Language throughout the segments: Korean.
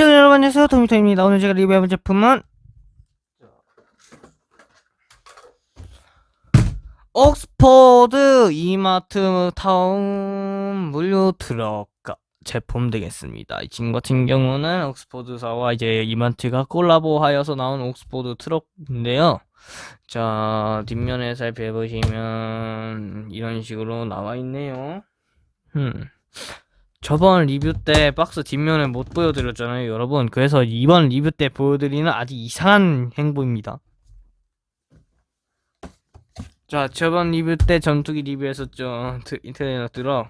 시청자 여러분 안녕하세요 도미토입니다. 오늘 제가 리뷰해볼 제품은 옥스포드 이마트 타운 물류 트럭 제품 되겠습니다. 이 친구 같은 경우는 옥스포드사와 이제 이마트가 콜라보하여서 나온 옥스포드 트럭인데요. 자 뒷면에 살펴보시면 이런 식으로 나와 있네요. 음. 저번 리뷰 때 박스 뒷면을 못 보여드렸잖아요, 여러분. 그래서 이번 리뷰 때 보여드리는 아주 이상한 행보입니다. 자, 저번 리뷰 때 전투기 리뷰했었죠. 트- 인터넷 들어.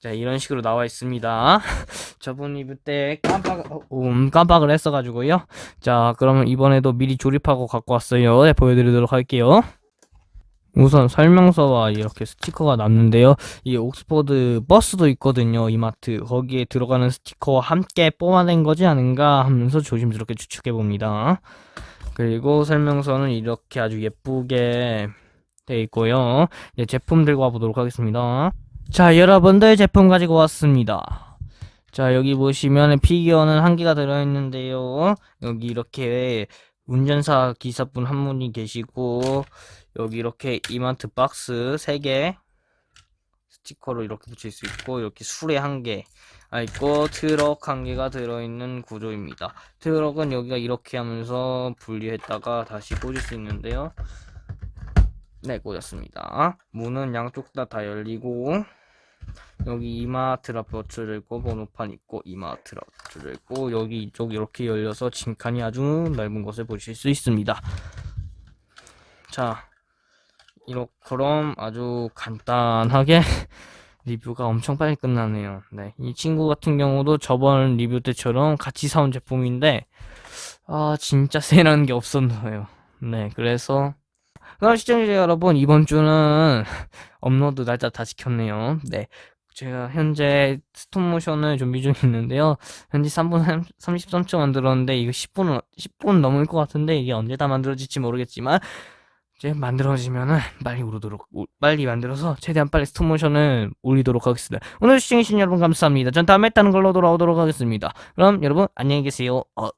자, 이런 식으로 나와 있습니다. 저번 리뷰 때 깜빡, 어, 음, 깜빡을 했어가지고요. 자, 그러면 이번에도 미리 조립하고 갖고 왔어요. 네, 보여드리도록 할게요. 우선 설명서와 이렇게 스티커가 났는데요. 이 옥스퍼드 버스도 있거든요. 이마트. 거기에 들어가는 스티커와 함께 뽑아낸 거지 않은가 하면서 조심스럽게 추측해 봅니다. 그리고 설명서는 이렇게 아주 예쁘게 돼 있고요. 이제 제품 들고 와보도록 하겠습니다. 자, 여러분들 제품 가지고 왔습니다. 자, 여기 보시면 피규어는 한 개가 들어있는데요. 여기 이렇게 운전사 기사분 한 분이 계시고, 여기 이렇게 이마트 박스 3개 스티커로 이렇게 붙일 수 있고 이렇게 수레 한개 있고 트럭 한 개가 들어있는 구조입니다. 트럭은 여기가 이렇게 하면서 분리했다가 다시 꽂을 수 있는데요. 네 꽂았습니다. 문은 양쪽 다 다 열리고 여기 이마트라 버츠를 있고 번호판 있고 이마트라 버츠를 있고 여기 이쪽 이렇게 열려서 진칸이 아주 넓은 곳을 보실 수 있습니다. 자 이렇 그럼 아주 간단하게 리뷰가 엄청 빨리 끝나네요. 네, 이 친구 같은 경우도 저번 리뷰 때처럼 같이 사온 제품인데 아 진짜 세라는 게 없었어요. 네, 그래서 그럼 시청자 여러분 이번 주는 업로드 날짜 다 지켰네요. 네. 제가 현재 스톱모션을 준비 중에 있는데요. 현재 3분 33초 만들었는데 이거 10분 10분 넘을 것 같은데 이게 언제 다 만들어질지 모르겠지만 이제 만들어지면은 빨리 오르도록 오- 빨리 만들어서 최대한 빨리 스톱모션을 올리도록 하겠습니다. 오늘 시청해주신 여러분 감사합니다. 전 다음에 다른 걸로 돌아오도록 하겠습니다. 그럼 여러분 안녕히 계세요. 어.